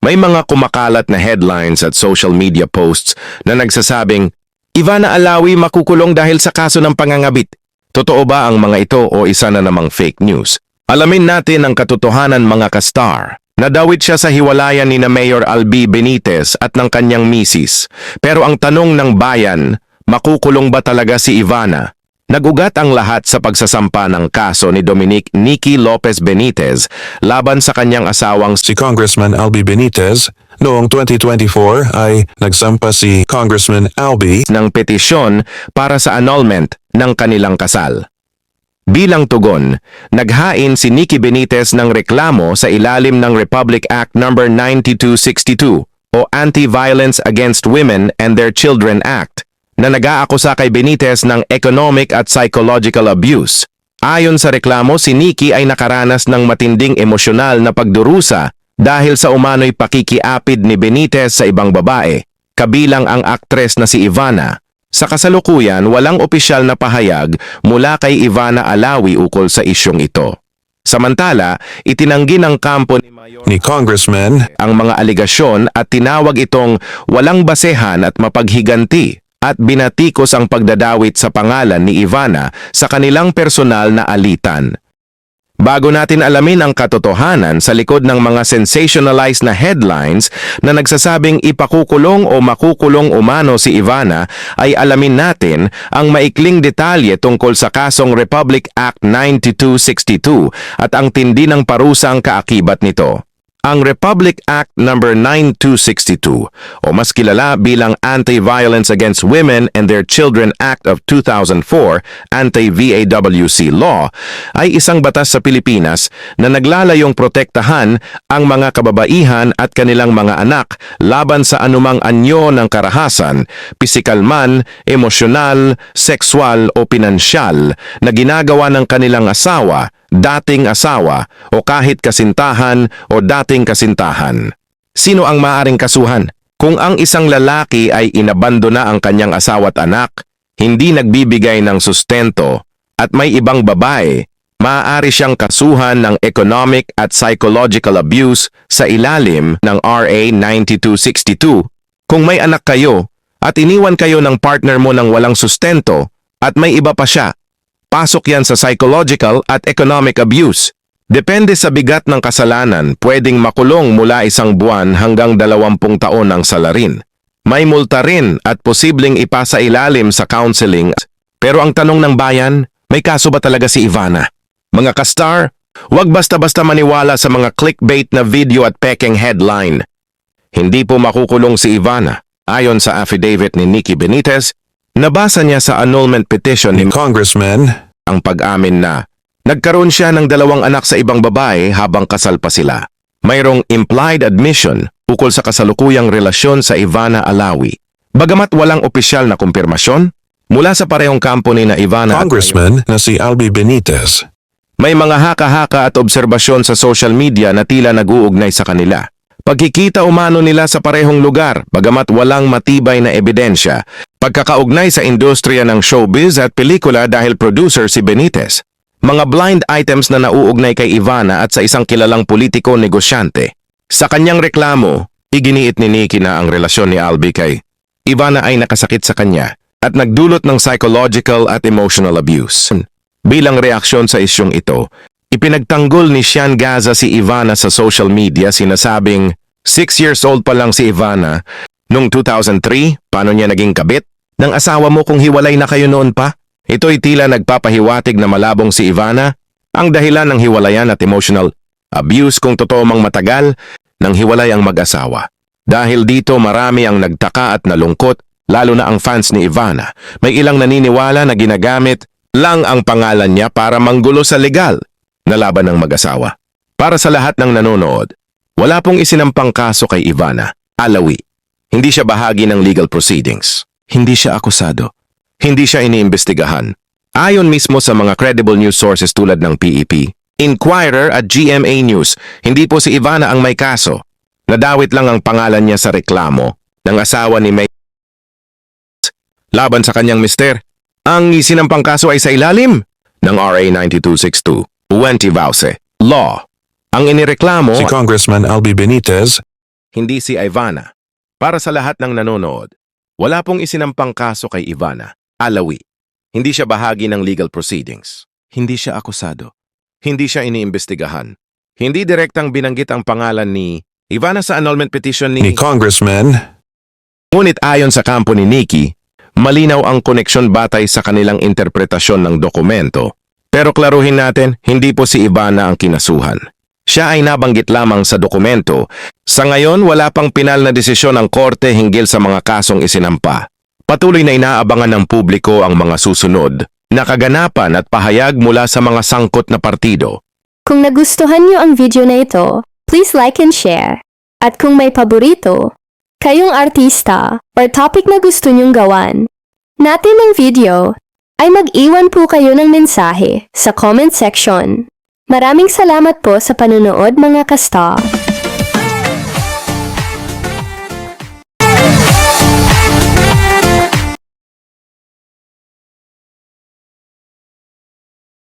May mga kumakalat na headlines at social media posts na nagsasabing, Ivana Alawi makukulong dahil sa kaso ng pangangabit. Totoo ba ang mga ito o isa na namang fake news? Alamin natin ang katotohanan mga kastar. Nadawit siya sa hiwalayan ni na Mayor Albi Benitez at ng kanyang misis. Pero ang tanong ng bayan, makukulong ba talaga si Ivana? Nagugat ang lahat sa pagsasampa ng kaso ni Dominic Nicky Lopez Benitez laban sa kanyang asawang Si Congressman Albi Benitez noong 2024 ay nagsampa si Congressman Albi ng petisyon para sa annulment ng kanilang kasal. Bilang tugon, naghain si Nikki Benitez ng reklamo sa ilalim ng Republic Act No. 9262 o Anti-Violence Against Women and Their Children Act na nag-aakusa kay Benitez ng economic at psychological abuse. Ayon sa reklamo, si Nikki ay nakaranas ng matinding emosyonal na pagdurusa dahil sa umano'y pakikiapid ni Benitez sa ibang babae, kabilang ang aktres na si Ivana. Sa kasalukuyan, walang opisyal na pahayag mula kay Ivana Alawi ukol sa isyong ito. Samantala, itinanggi ng kampo ni Mayor ni Congressman ang mga aligasyon at tinawag itong walang basehan at mapaghiganti at binatikos ang pagdadawit sa pangalan ni Ivana sa kanilang personal na alitan. Bago natin alamin ang katotohanan sa likod ng mga sensationalized na headlines na nagsasabing ipakukulong o makukulong umano si Ivana, ay alamin natin ang maikling detalye tungkol sa kasong Republic Act 9262 at ang tindi ng parusang kaakibat nito. Ang Republic Act No. 9262 o mas kilala bilang Anti-Violence Against Women and Their Children Act of 2004, Anti-VAWC Law, ay isang batas sa Pilipinas na naglalayong protektahan ang mga kababaihan at kanilang mga anak laban sa anumang anyo ng karahasan, pisikal man, emosyonal, sexual o pinansyal na ginagawa ng kanilang asawa, dating asawa o kahit kasintahan o dating kasintahan. Sino ang maaring kasuhan? Kung ang isang lalaki ay inabandona ang kanyang asawa at anak, hindi nagbibigay ng sustento at may ibang babae, maaari siyang kasuhan ng economic at psychological abuse sa ilalim ng RA 9262. Kung may anak kayo at iniwan kayo ng partner mo ng walang sustento at may iba pa siya, Pasok yan sa psychological at economic abuse. Depende sa bigat ng kasalanan, pwedeng makulong mula isang buwan hanggang dalawampung taon ang salarin. May multa rin at posibleng ipasa ilalim sa counseling. Pero ang tanong ng bayan, may kaso ba talaga si Ivana? Mga kastar, huwag basta-basta maniwala sa mga clickbait na video at peking headline. Hindi po makukulong si Ivana. Ayon sa affidavit ni Nikki Benitez, nabasa niya sa annulment petition ni Congressman ang pag-amin na nagkaroon siya ng dalawang anak sa ibang babae habang kasal pa sila. Mayroong implied admission ukol sa kasalukuyang relasyon sa Ivana Alawi. Bagamat walang opisyal na kumpirmasyon, mula sa parehong kampo ni na Ivana at Congressman na si Albi Benitez may mga haka-haka at obserbasyon sa social media na tila nag-uugnay sa kanila. Pagkikita umano nila sa parehong lugar, bagamat walang matibay na ebidensya. Pagkakaugnay sa industriya ng showbiz at pelikula dahil producer si Benitez. Mga blind items na nauugnay kay Ivana at sa isang kilalang politiko negosyante. Sa kanyang reklamo, iginiit ni Nikki na ang relasyon ni Albi kay Ivana ay nakasakit sa kanya at nagdulot ng psychological at emotional abuse. Bilang reaksyon sa isyong ito, Ipinagtanggol ni Sean Gaza si Ivana sa social media sinasabing 6 years old pa lang si Ivana. Noong 2003, paano niya naging kabit? Ng asawa mo kung hiwalay na kayo noon pa? Ito'y tila nagpapahiwatig na malabong si Ivana. Ang dahilan ng hiwalayan at emotional abuse kung totoo mang matagal nang hiwalay ang mag-asawa. Dahil dito marami ang nagtaka at nalungkot, lalo na ang fans ni Ivana. May ilang naniniwala na ginagamit lang ang pangalan niya para manggulo sa legal na laban ng mag-asawa. Para sa lahat ng nanonood, wala pong isinampang kaso kay Ivana, Alawi. Hindi siya bahagi ng legal proceedings. Hindi siya akusado. Hindi siya iniimbestigahan. Ayon mismo sa mga credible news sources tulad ng PEP, Inquirer at GMA News, hindi po si Ivana ang may kaso. Nadawit lang ang pangalan niya sa reklamo ng asawa ni May laban sa kanyang mister. Ang isinampang kaso ay sa ilalim ng RA 9262. Uwenti Vause. Law. Ang inireklamo si Congressman Albi Benitez hindi si Ivana. Para sa lahat ng nanonood, wala pong isinampang kaso kay Ivana, alawi. Hindi siya bahagi ng legal proceedings. Hindi siya akusado. Hindi siya iniimbestigahan. Hindi direktang binanggit ang pangalan ni Ivana sa annulment petition Ni Congressman Ngunit ayon sa kampo ni Nikki, malinaw ang koneksyon batay sa kanilang interpretasyon ng dokumento. Pero klaruhin natin, hindi po si Ivana ang kinasuhan. Siya ay nabanggit lamang sa dokumento. Sa ngayon, wala pang pinal na desisyon ng korte hinggil sa mga kasong isinampa. Patuloy na inaabangan ng publiko ang mga susunod na kaganapan at pahayag mula sa mga sangkot na partido. Kung nagustuhan niyo ang video na ito, please like and share. At kung may paborito, kayong artista or topic na gusto niyong gawan natin ng video, ay mag-iwan po kayo ng mensahe sa comment section. Maraming salamat po sa panunood mga kasta.